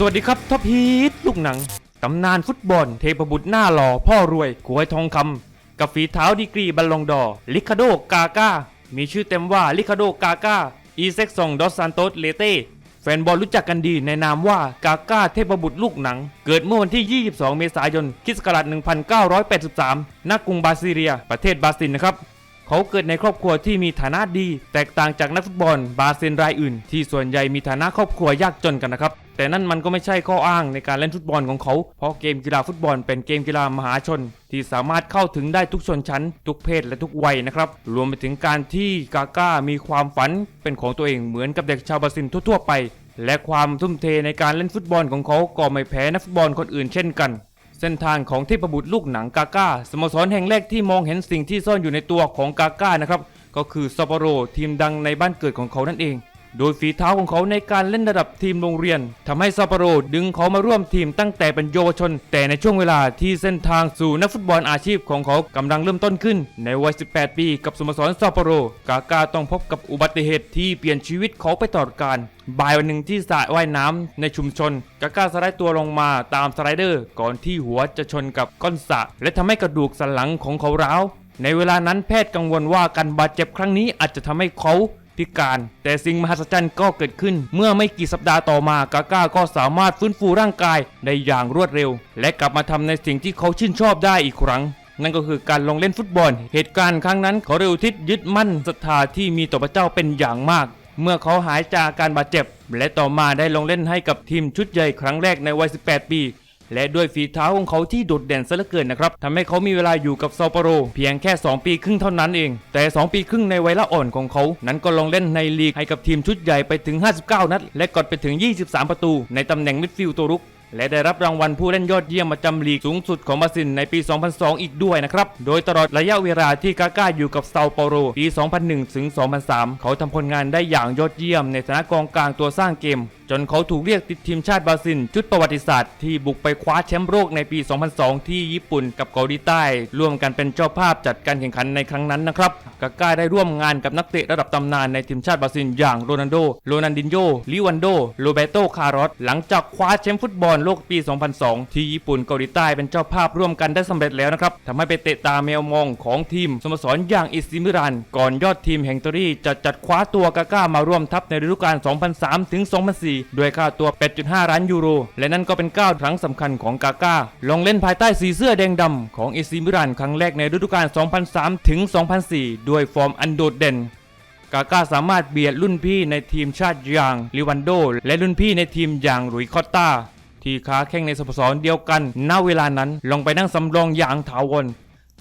สวัสดีครับท็อปฮีทลูกหนัง ตำนานฟุตบอล เทพบุตรหน้าหล่อพ่อรวยกวยทองคำกับฝีเท้าดีกรีบัลลงดอร์ลิคาโดกาก้า มีชื่อเต็มว่าลิคาโดกาก้า อีเซ็กซองดอสซานโตสเลเต้แฟนบอลรู้จักกันดีในนามว่ากาก้าเทพบุตรลูกหนัง เกิดเมื่อวันที่ 22 เมษายนคิศักราช1983 ณ กรุงบาซิเรีย ประเทศบราซิลนะครับ เขาเกิดในครอบครัวที่มีฐานะดี แตกต่างจากนักฟุตบอลบาเซนรายอื่น ที่ส่วนใหญ่มีฐานะครอบครัวยากจนกันนะครับ แต่นั่นมันก็ไม่ใช่ข้ออ้างในการเล่นฟุตบอลของเขา เพราะเกมกีฬาฟุตบอลเป็นเกมกีฬามหาชน ที่สามารถเข้าถึงได้ทุกชนชั้น ทุกเพศและทุกวัยนะครับ รวมไปถึงการที่กาก้ามีความฝันเป็นของตัวเองเหมือนกับเด็กชาวบราซิลทั่วๆไป และความทุ่มเทในการเล่นฟุตบอลของเขาก็ไม่แพ้นักฟุตบอลคนอื่นเช่นกันเส้นทางของเทพบุตรลูกหนังกาก้าสโมสรแห่งแรกที่มองเห็นสิ่งที่ซ่อนอยู่ในตัวของกาก้านะครับ ก็คือซาปโรทีมดังในบ้านเกิดของเขานั่นเอง โดยฝีเท้าของเขาในการเล่นระดับทีมโรงเรียนทำให้ซาปโรดึงเขามาร่วมทีมตั้งแต่เป็นเยาวชน แต่ในช่วงเวลาที่เส้นทางสู่นักฟุตบอลอาชีพของเขากำลังเริ่มต้นขึ้น ในวัย 18 ปี กับสโมสรซาปโร กาก้าต้องพบกับอุบัติเหตุที่เปลี่ยนชีวิตเขาไปตลอดกาลบ่ายวันหนึ่งที่สระว่ายน้ำในชุมชน กาก้าสไลด์ตัวลงมาตามสไลเดอร์ ก่อนที่หัวจะชนกับก้อนสระและทำให้กระดูกสันหลังของเขาร้าวในเวลานั้นแพทย์กังวลว่าการบาดเจ็บครั้งนี้อาจจะทำให้เขา พิการ แต่สิ่งมหัศจรรย์ก็เกิดขึ้น เมื่อไม่กี่สัปดาห์ต่อมากาก้าก็สามารถฟื้นฟูร่างกายได้อย่างรวดเร็ว และกลับมาทำในสิ่งที่เขาชื่นชอบได้อีกครั้งนั่นก็คือการลงเล่นฟุตบอล เหตุการณ์ครั้งนั้นเขาเร็วทิศยึดมั่นศรัทธาที่มีต่อพระเจ้าเป็นอย่างมาก เมื่อเขาหายจากการบาดเจ็บ และต่อมาได้ลงเล่นให้กับทีมชุดใหญ่ครั้งแรกในวัย 18 ปี และด้วยฝีเท้าของเขาที่โดดเด่นซะเหลือเกินนะครับทำให้เขามีเวลาอยู่กับซาโปโร เพียงแค่ 2 ปีครึ่งเท่านั้นเอง แต่ 2 ปีครึ่งในวัยละอ่อนของเขา นั้นก็ลงเล่นในลีกให้กับทีมชุดใหญ่ไปถึง 59 นัด และกดไปถึง 23 ประตู ในตำแหน่งมิดฟิลด์ตัวรุกและได้รับรางวัลผู้เล่นยอดเยี่ยมประจำลีกสูงสุดของบราซิลในปี 2002 อีกด้วยนะครับ โดยตลอดระยะเวลาที่กาก้าอยู่กับเซาเปาโร ปี 2001 ถึง 2003 เขาทำผลงานได้อย่างยอดเยี่ยมในฐานะกองกลางตัวสร้างเกม จนเขาถูกเรียกติดทีมชาติบราซิลชุดประวัติศาสตร์ที่บุกไปคว้าแชมป์โลกในปี 2002 ที่ญี่ปุ่นกับเกาหลีใต้ ร่วมกันเป็นเจ้าภาพจัดการแข่งขันในครั้งนั้นนะครับกาก้าได้ร่วมงานกับนักเตะระดับตำนานในทีมชาติบราซิลอย่างโรนัลโด โรนันดินโญลิวันโด โรเบโต คาร์ลอสหลังจากคว้าแชมป์ฟุตบอลโลกปี 2002 ที่ญี่ปุ่นเกาหลีใต้เป็นเจ้าภาพร่วมกันได้สำเร็จแล้วนะครับทำให้ไปเตะตาแมวมองของทีมสโมสรอย่างอิซิมิรัน ก่อนยอดทีมแห่งตอรี่จะจัดคว้าตัวกาก้ามาร่วมทัพในฤดูกาล 2003 ถึง 2004ด้วยค่าตัว 8.5 ล้านยูโร และนั่นก็เป็นก้าวครั้งสำคัญของกาก้า ลงเล่นภายใต้สีเสื้อแดงดำของเอซิมิรันครั้งแรกในฤดูกาล 2003 ถึง 2004 ด้วยฟอร์มอันโดดเด่นกาก้าสามารถเบียดรุ่นพี่ในทีมชาติอย่างลิวันโด และรุ่นพี่ในทีมอย่างหลุยคอตตาที่ค้าแข่งในสโมสรเดียวกัน ณ เวลานั้น ลงไปนั่งสำรองอย่างถาวร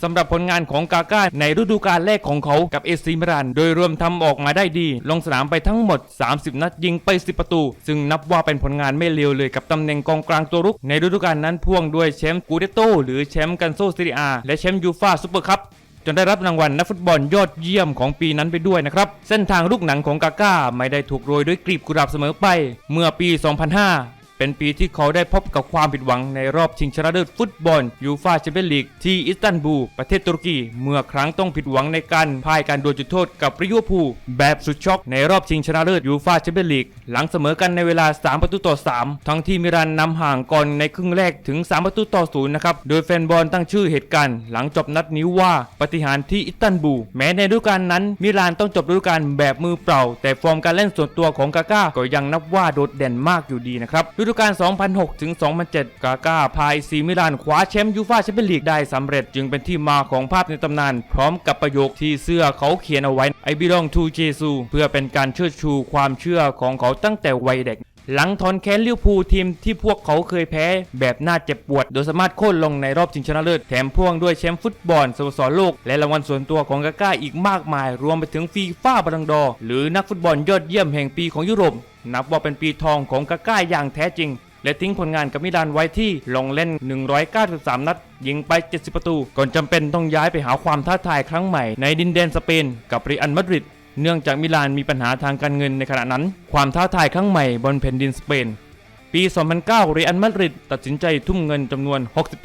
สำหรับผลงานของกาก้าในฤดูกาลแรกของเขากับเอซิมิรัน โดยรวมทำออกมาได้ดี ลงสนามไปทั้งหมด 30 นัดยิงไป 10 ประตู ซึ่งนับว่าเป็นผลงานไม่เลวเลยกับตำแหน่งกองกลางตัวรุก ในฤดูกาลนั้นพ่วงด้วยแชมป์กูเดโตหรือแชมป์กันโซซีเรียและแชมป์ยูฟาซุปเปอร์คัพจนได้รับรางวัลนักฟุตบอลยอดเยี่ยมของปีนั้นไปด้วยนะครับ เส้นทางลูกหนังของกาก้าไม่ได้ถูกโรยด้วยกลีบกุหลาบเสมอไป เมื่อปี 2005 เป็นปีที่เขาได้พบกับความผิดหวังในรอบชิงชนะเลิศฟุตบอลยูฟาแชมเปี้ยนลีกที่อิสตันบูลประเทศตุรกี เมื่อครั้งต้องผิดหวังในการพ่ายการดวลจุดโทษกับริวพูแบบสุดช็อกในรอบชิงชนะเลิศยูฟาแชมเปี้ยนลีกหลังเสมอกันในเวลา 3 ประตูต่อ 3 ทั้งที่มิรันนำห่างก่อนในครึ่งแรกถึง 3 ประตูต่อศูนย์นะครับโดยแฟนบอลตั้งชื่อเหตุการณ์ หลังจบนัดนี้ว่าปฏิหารที่อิสตันบูลแม้ในฤดูกาลนั้น มิลานต้องจบฤดูกาลแบบมือเปล่า แต่ฟอร์มการเล่นส่วนตัวของกาก้าก็ยังนับว่าโดดเด่นมากอยู่ดีนะครับฤดูกาล 2006 ถึง 2007 กาก้าพายซีมิลานคว้าแชมป์ยูฟ่าแชมเปี้ยนลีกได้สำเร็จจึงเป็นที่มาของภาพในตำนาน พร้อมกับประโยคที่เสื้อเขาเขียนเอาไว้ I belong to Jesus เพื่อเป็นการเชิดชูความเชื่อของเขาตั้งแต่วัยเด็ก หลังทอนแค้นลิวพูทีมที่พวกเขาเคยแพ้แบบน่าเจ็บปวด โดยสามารถโค่นลงในรอบชิงชนะเลิศแถมพ่วงด้วยแชมป์ฟุตบอลสโมสรโลก และรางวัลส่วนตัวของกาก้าอีกมากมาย รวมไปถึงฟีฟ่าบอลังดอ หรือนักฟุตบอลยอดเยี่ยมแห่งปีของยุโรป นับว่าเป็นปีทองของกาก้าอย่างแท้จริงและทิ้งผลงานกับมิลานไว้ที่ลงเล่น 193 นัด ยิงไป 70 ประตู ก่อนจำเป็นต้องย้ายไปหาความท้าทายครั้งใหม่ในดินแดนสเปนกับเรอัลมาดริด เนื่องจากมิลานมีปัญหาทางการเงินในขณะนั้น ความท้าทายครั้งใหม่บนแผ่นดินสเปน ปี 2009 เรอัลมาดริดตัดสินใจทุ่มเงินจำนวน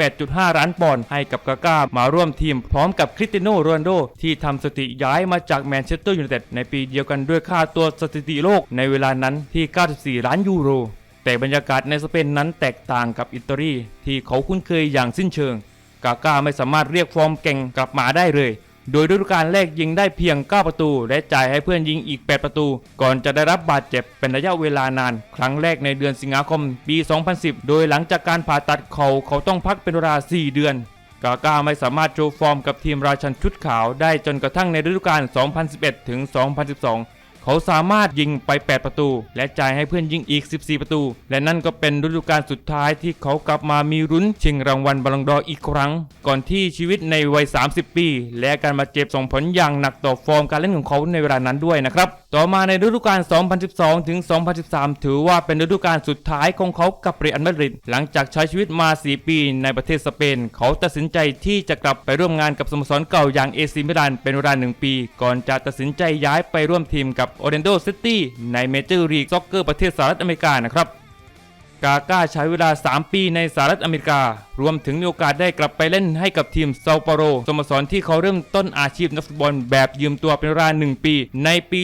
68.5 ล้านปอนด์ให้กับกาก้ามาร่วมทีมพร้อมกับคริสเตียโนโรนโด ที่ทำสถิติย้ายมาจากแมนเชสเตอร์ยูไนเต็ดในปีเดียวกันด้วยค่าตัวสถิติโลกในเวลานั้นที่ 94 ล้านยูโร แต่บรรยากาศในสเปนนั้นแตกต่างกับอิตาลีที่เขาคุ้นเคยอย่างสิ้นเชิง กาก้าไม่สามารถเรียกฟอร์มเก่งกลับมาได้เลย โดยฤดูกาลแรกยิงได้เพียง 9 ประตู และจ่ายให้เพื่อนยิงอีก 8 ประตู ก่อนจะได้รับบาดเจ็บเป็นระยะเวลานาน ครั้งแรกในเดือนสิงหาคมปี 2010 โดยหลังจากการผ่าตัดเขาเขาต้องพักเป็นเวลา 4 เดือน กาก้าไม่สามารถโชว์ฟอร์มกับทีมราชันชุดขาวได้จนกระทั่งในฤดูกาล 2011 ถึง 2012 เขาสามารถยิงไป 8 ประตู และจ่ายให้เพื่อนยิงอีก 14 ประตู และนั่นก็เป็นฤดูกาลสุดท้ายที่เขากลับมามีรุ้นชิงรางวัลบอลลงดออีกครั้ง ก่อนที่ชีวิตในวัย 30 ปี และการมาเจ็บส่งผลอย่างหนักต่อฟอร์มการเล่นของเขาในเวลานั้นด้วยนะครับ ต่อมาในฤดูกาล 2012 ถึง 2013 ถือว่าเป็นฤดูกาลสุดท้ายของเขากับเรอัลมาดริด หลังจากใช้ชีวิตมา 4 ปีในประเทศสเปน เขาตัดสินใจที่จะกลับไปร่วมงานกับสโมสรเก่าอย่างเอซิมิลานเป็นเวลา1ปี ก่อนจะตัดสินใจย้ายไปร่วมทีมกับโอเรนโดซิตี้ในเมเจอร์ลีกซ็อกเกอร์ประเทศสหรัฐอเมริกานะครับกาก้าใช้เวลา 3 ปีในสหรัฐอเมริกา รวมถึงมีโอกาสได้กลับไปเล่นให้กับทีมเซาเปาโรสโมสรที่เขาเริ่มต้นอาชีพนักฟุตบอลแบบยืมตัวเป็นเวลา 1 ปี ในปี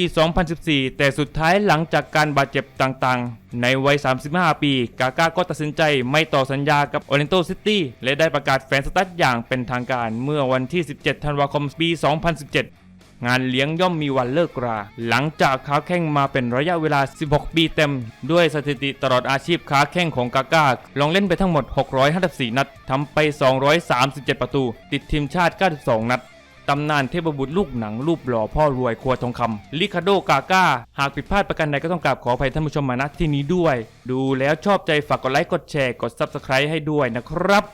2014 แต่สุดท้ายหลังจากการบาดเจ็บต่างๆ ในวัย 35 ปี กาก้าก็ตัดสินใจไม่ต่อสัญญากับโอเรนโตซิตี้และได้ประกาศแฟนสตัดอย่างเป็นทางการเมื่อวันที่ 17 ธันวาคม ปี 2017 งานเลี้ยงย่อมมีวันเลิกรา หลังจากค้าแข่งมาเป็นระยะเวลา 16 ปีเต็ม ด้วยสถิติตลอดอาชีพค้าแข่งของกาก้า ลงเล่นไปทั้งหมด 654 นัดทำไป 237 ประตู ติดทีมชาติ 92 นัดตำนานเทพบุตรลูกหนังรูปหล่อพ่อรวยครัวทองคำลิคาโดกาก้า หากผิดพลาดประการใดก็ต้องกราบขออภัยท่านผู้ชมมาณที่นี้ด้วย ดูแล้วชอบใจฝากกดไลค์กดแชร์กด Subscribe ให้ด้วยนะครับ